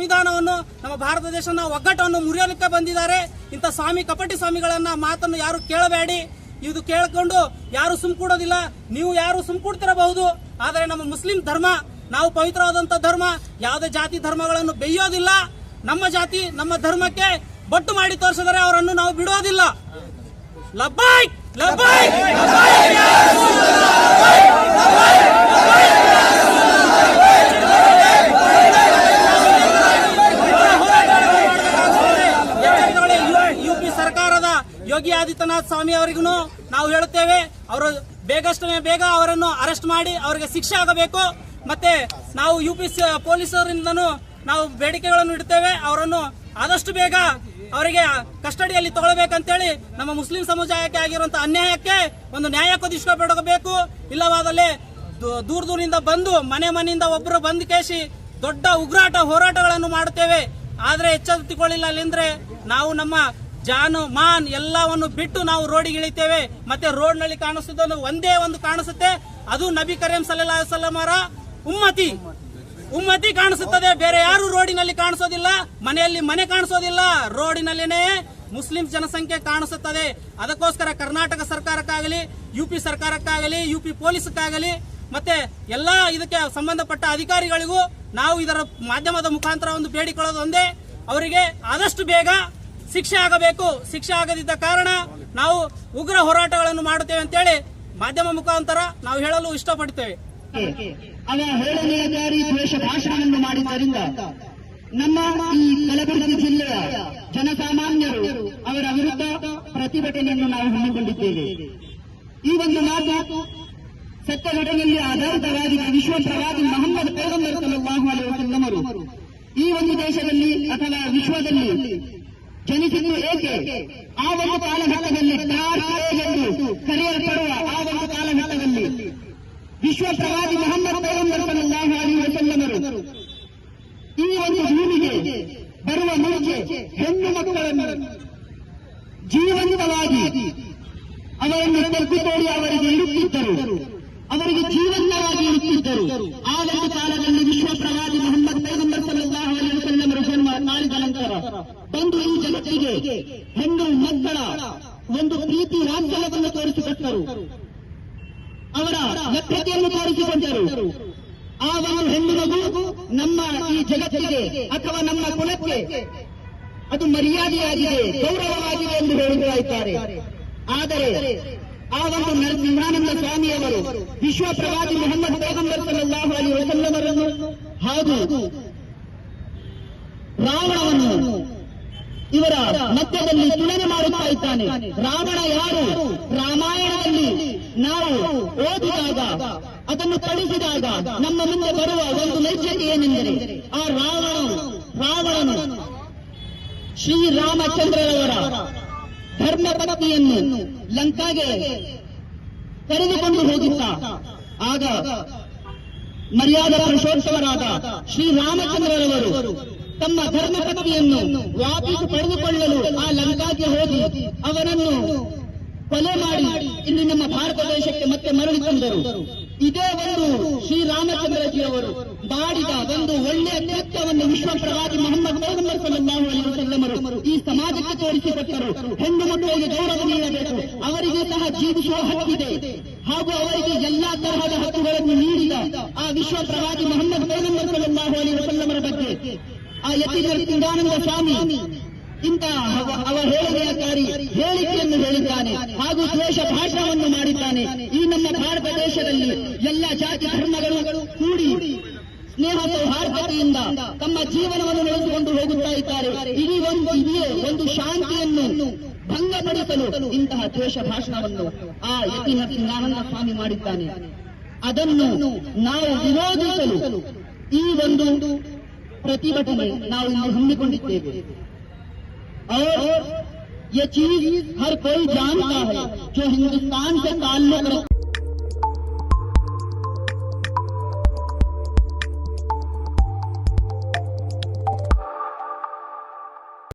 ಸಂವಿಧಾನವನ್ನು ನಮ್ಮ ಭಾರತ ದೇಶನ ಒಗ್ಗಟ್ಟನ್ನು ಮುರಿಯಲಿಕ್ಕೆ ಬಂದಿದ್ದಾರೆ ಇಂಥ ಸ್ವಾಮಿ ಕಪಟಿ ಸ್ವಾಮಿಗಳನ್ನ ಮಾತನ್ನು ಯಾರು ಕೇಳಬೇಡಿ ಇದು ಕೇಳಿಕೊಂಡು ಯಾರು ಸುಮ್ ಕೂಡೋದಿಲ್ಲ ನೀವು ಯಾರು ಸುಮ್ ಕೂಡ್ತಿರಬಹುದು ಆದರೆ ನಮ್ಮ ಮುಸ್ಲಿಂ ಧರ್ಮ ನಾವು ಪವಿತ್ರವಾದಂಥ ಧರ್ಮ ಯಾವುದೇ ಜಾತಿ ಧರ್ಮಗಳನ್ನು ಬೆಯ್ಯೋದಿಲ್ಲ ನಮ್ಮ ಜಾತಿ ನಮ್ಮ ಧರ್ಮಕ್ಕೆ ಬಟ್ಟು ಮಾಡಿ ತೋರಿಸಿದರೆ ಅವರನ್ನು ನಾವು ಬಿಡೋದಿಲ್ಲ ಲಬ್ಬಾಯ್ ಲಬ್ಬಾಯ್ ಆದಿತ್ಯನಾಥ್ ಸ್ವಾಮಿ ಅವರಿಗೂ ನಾವು ಹೇಳುತ್ತೇವೆ, ಅವರು ಬೇಗಷ್ಟೇ ಬೇಗ ಅವರನ್ನು ಅರೆಸ್ಟ್ ಮಾಡಿ ಅವರಿಗೆ ಶಿಕ್ಷೆ ಆಗಬೇಕು. ಮತ್ತೆ ನಾವು ಯು ಪಿ ಸಿ ಪೊಲೀಸರಿಂದನೂ ನಾವು ಬೇಡಿಕೆಗಳನ್ನು ಇಡ್ತೇವೆ ಅವರನ್ನು ಆದಷ್ಟು ಬೇಗ ಅವರಿಗೆ ಕಸ್ಟಡಿಯಲ್ಲಿ ತಗೊಳ್ಬೇಕಂತೇಳಿ ನಮ್ಮ ಮುಸ್ಲಿಂ ಸಮುದಾಯಕ್ಕೆ ಆಗಿರುವಂತಹ ಅನ್ಯಾಯಕ್ಕೆ ಒಂದು ನ್ಯಾಯ ಕೊದಿಸ್ಕೋಬೇಕು ಇಲ್ಲವಾದಲ್ಲಿ ದೂರ ದೂರಿಂದ ಬಂದು ಮನೆ ಮನೆಯಿಂದ ಒಬ್ಬರು ಬಂದು ಕೇಸಿ ದೊಡ್ಡ ಉಗ್ರಾಟ ಹೋರಾಟಗಳನ್ನು ಮಾಡುತ್ತೇವೆ. ಆದರೆ ಅಲ್ಲಿಂದ್ರೆ ನಾವು ನಮ್ಮ ಜಾನು, ಮಾನ್ ಎಲ್ಲವನ್ನು ಬಿಟ್ಟು ನಾವು ರೋಡಿಗೆ ಇಳಿತೇವೆ. ಮತ್ತೆ ರೋಡ್ನಲ್ಲಿ ಒಂದೇ ಒಂದು ಕಾಣಿಸುತ್ತೆ. ಅದು ನಬಿ ಕರೀಂ ಸಲ್ಲಾ ಅವರ ಉಮ್ಮತಿ. ಉಮ್ಮತಿ ಕಾಣಿಸುತ್ತದೆ. ಬೇರೆ ಯಾರು ರೋಡಿನಲ್ಲಿ ಕಾಣಿಸೋದಿಲ್ಲ. ಮನೆಯಲ್ಲಿ ಮನೆ ಕಾಣಿಸೋದಿಲ್ಲ. ರೋಡಿನಲ್ಲಿನೇ ಮುಸ್ಲಿಂ ಜನಸಂಖ್ಯೆ ಕಾಣಿಸುತ್ತದೆ. ಅದಕ್ಕೋಸ್ಕರ ಕರ್ನಾಟಕ ಸರ್ಕಾರಕ್ಕಾಗಲಿ ಯು ಪಿ ಸರ್ಕಾರಕ್ಕಾಗಲಿ ಯು ಪಿ ಪೊಲೀಸಕ್ಕಾಗಲಿ, ಮತ್ತೆ ಎಲ್ಲಾ ಇದಕ್ಕೆ ಸಂಬಂಧಪಟ್ಟ ಅಧಿಕಾರಿಗಳಿಗೂ ನಾವು ಇದರ ಮಾಧ್ಯಮದ ಮುಖಾಂತರ ಒಂದು ಬೇಡಿಕೊಳ್ಳೋದು ಒಂದೇ. ಅವರಿಗೆ ಆದಷ್ಟು ಬೇಗ ಶಿಕ್ಷೆ ಆಗಬೇಕು, ಶಿಕ್ಷೆ ಆಗದಿದ್ದ ಕಾರಣ ನಾವು ಉಗ್ರ ಹೋರಾಟಗಳನ್ನು ಮಾಡುತ್ತೇವೆ ಅಂತೇಳಿ ಮಾಧ್ಯಮ ಮುಖಾಂತರ ನಾವು ಹೇಳಲು ಇಷ್ಟಪಡ್ತೇವೆ. ಭಾಷಣವನ್ನು ಮಾಡಿದ್ದರಿಂದ ನಮ್ಮ ಈ ಕಲಬುರಗಿ ಜಿಲ್ಲೆಯ ಜನಸಾಮಾನ್ಯರು ಅವರ ವಿರುದ್ಧ ಪ್ರತಿಭಟನೆಯನ್ನು ನಾವು ಹಮ್ಮಿಕೊಂಡಿದ್ದೇವೆ. ಈ ಒಂದು ಮಾತು ಸತ್ಯ ಘಟನೆಯಲ್ಲಿ ಆಧಾರಿತವಾಗಿ ವಿಶ್ವ ಪ್ರವಾದಿ ಮೊಹಮ್ಮದ್ ಪೇಗಂಬರ್ ಸಲ್ಲಾಹು ಅಲೈಹಿ ವಸಲ್ಲಮರು ಈ ಒಂದು ದೇಶದಲ್ಲಿ ಅಥವಾ ವಿಶ್ವದಲ್ಲಿ ಜನಿಸಿದ್ದು ಏಕೆ ಆ ಒಂದು ಕಾಲಘಟ್ಟದಲ್ಲಿ ಡಾರ್ಕ್ ಏಜ್ ಎಂದು ಕರೆಯಲ್ಪಡುವ ಆ ಒಂದು ಕಾಲಘಟ್ಟದಲ್ಲಿ ವಿಶ್ವ ಪ್ರವಾದಿ ಮೊಹಮ್ಮದ್ ಪೈಗಂಬರ್ ಸಲ್ಲಲ್ಲಾಹು ಅಲೈಹಿ ವಸಲ್ಲಮರು ಈ ಒಂದು ಭೂಮಿಗೆ ಬರುವ ಮುಂಚೆ ಹೆಣ್ಣು ಮಕ್ಕಳನ್ನು ಜೀವಂತವಾಗಿ ಅವರನ್ನು ತೆಗೆದು ತೋಡಿ ಅವರಿಗೆ ಇಡುತ್ತಿದ್ದರು ಅವರಿಗೆ ಜೀವಂತವಾಗಿ ಇಡುತ್ತಿದ್ದರು ಆ ಒಂದು ಕಾಲದಲ್ಲಿ ವಿಶ್ವ ಪ್ರವಾದಿ ಮೊಹಮ್ಮದ್ ಪೈಗಂಬರ್ ಸಲ್ಲಲ್ಲಾಹು ಅಲೈಹಿ ವಸಲ್ಲಮರ ಜನ್ಮ ತಾಳಿದ ನಂತರ ಜಗತ್ತಿಗೆ ಹೆಣ್ಣು ಮಕ್ಕಳ ಒಂದು ಪ್ರೀತಿ ವಾತ್ಸಲ್ಯವನ್ನು ತೋರಿಸಿಕೊಟ್ಟರು. ಅವರ ಲಭ್ಯತೆಯನ್ನು ತೋರಿಸಿಕೊಂಡರು. ಆ ಒಂದು ಹೆಣ್ಣು ಮಗು ನಮ್ಮ ಈ ಜಗತ್ತಿಗೆ ಅಥವಾ ನಮ್ಮ ಕುಲಕ್ಕೆ ಅದು ಮರ್ಯಾದೆಯಾಗಿದೆ, ಗೌರವವಾಗಿದೆ ಎಂದು ಹೇಳಿದ್ದಾರೆ ಆದರೆ ಆ ಒಂದು ನಿರ್ಮಾನಂದ ಸ್ವಾಮಿಯವರು ವಿಶ್ವ ಪ್ರವಾದಿ ಮೊಹಮ್ಮದ್ ಪೇಗಂಬರ್ ಸಲ್ಲಾಹು ಅಲಿ ವಸಲ್ಲಮರನ್ನು ಹಾಗೂ ಇವರ ಮಧ್ಯದಲ್ಲಿ ತುಲನೆ ಮಾಡುತ್ತಾ ಇದ್ದಾನೆ. ರಾವಣ ಯಾರು? ರಾಮಾಯಣದಲ್ಲಿ ನಾವು ಓದಿದಾಗ, ಅದನ್ನು ಕಳಿಸಿದಾಗ ನಮ್ಮ ಮುಂದೆ ಬರುವ ಒಂದು ನೈಜತೆ ಏನೆಂದರೆ, ಆ ರಾವಣ ರಾವಣನು ಶ್ರೀರಾಮಚಂದ್ರರವರ ಧರ್ಮ ಪತ್ನಿಯನ್ನು ಲಂಕಾಗೆ ಕರೆದುಕೊಂಡು ಹೋಗಿದ್ದ ಆಗ ಮರ್ಯಾದ ಪುರುಷೋತ್ಸವರಾದ ಶ್ರೀರಾಮಚಂದ್ರರವರು ತಮ್ಮ ಧರ್ಮ ಪದವಿಯನ್ನು ವಾಪಸ್ ಪಡೆದುಕೊಳ್ಳಲು ಆ ಲಂಕಾಗೆ ಹೋಗಿ ಅವರನ್ನು ಕೊಲೆ ಮಾಡಿ ಇಲ್ಲಿ ನಮ್ಮ ಭಾರತ ದೇಶಕ್ಕೆ ಮತ್ತೆ ಮರಳಿ ತಂದರು. ಇದೇ ಒಂದು ಶ್ರೀರಾಮಚಂದ್ರಜಿಯವರು ಮಾಡಿದ ಒಂದು ಒಳ್ಳೆಯ ಕೃತ್ಯವನ್ನು ವಿಶ್ವ ಪ್ರವಾದಿ ಮೊಹಮ್ಮದ್ ಪೈಗಂಬರ್ ಸಲ್ಲಾಹು ವಸಲ್ಲಮರು ಈ ಸಮಾಜಕ್ಕೆ ತೋರಿಸಿಕೊಟ್ಟರು. ಹೆಣ್ಣು ಮಕ್ಕಳಿಗೆ ಗೌರವ ನೀಡಬೇಕು. ಅವರಿಗೆ ಸಹ ಜೀವಿಸುವ ಹಕ್ಕಿದೆ. ಹಾಗೂ ಅವರಿಗೆ ಎಲ್ಲಾ ತರಹದ ಹಕ್ಕುಗಳನ್ನು ನೀಡಿದ ಆ ವಿಶ್ವ ಪ್ರವಾದಿ ಮೊಹಮ್ಮದ್ ಪೈಗಂಬರ್ ಸಲ್ಲಾಹು ಅಲೈಹಿ ವಸಲ್ಲಮರ ಬಗ್ಗೆ ಆ ಯತಿ ನರಸಿಂಹಾನಂದ ಸ್ವಾಮಿ. ಇಂತಹ ಅವ- ಅವಹೇಳನೆಯಕಾರಿ ಹೇಳಿಕೆಯನ್ನು ಹೇಳಿದ್ದಾನೆ. ಹಾಗೂ ದ್ವೇಷ ಭಾಷಣವನ್ನು ಮಾಡಿದ್ದಾನೆ. ಈ ನಮ್ಮ ಭಾರತ ದೇಶದಲ್ಲಿ ಎಲ್ಲ ಜಾತಿ ಧರ್ಮಗಳು ಕೂಡಿ ಸ್ನೇಹ ಸೌಹಾರ್ದತೆಯಿಂದ ತಮ್ಮ ಜೀವನವನ್ನು ನಡೆಸಿಕೊಂಡು ಹೋಗುತ್ತಾ ಇದ್ದಾರೆ. ಇಡೀ ಒಂದು ಇದೇ ಒಂದು ಶಾಂತಿಯನ್ನು ಭಂಗಪಡಿಸಲು ಇಂತಹ ದ್ವೇಷ ಭಾಷಣವನ್ನು ಆ ಯತಿ ನರಸಿಂಹಾನಂದ ಸ್ವಾಮಿ ಮಾಡಿದ್ದಾನೆ. ಅದನ್ನು ನಾವು ವಿರೋಧಿಸಲು ಈ ಒಂದು ಪ್ರತಿಭಟನೆ ನಾವು ಇಲ್ಲಿ ಹಮ್ಮಿಕೊಂಡಿದ್ದೇವೆ और ये चीज हर कोई जानता है जो हिंदुस्तान से ताल्लुक रखता है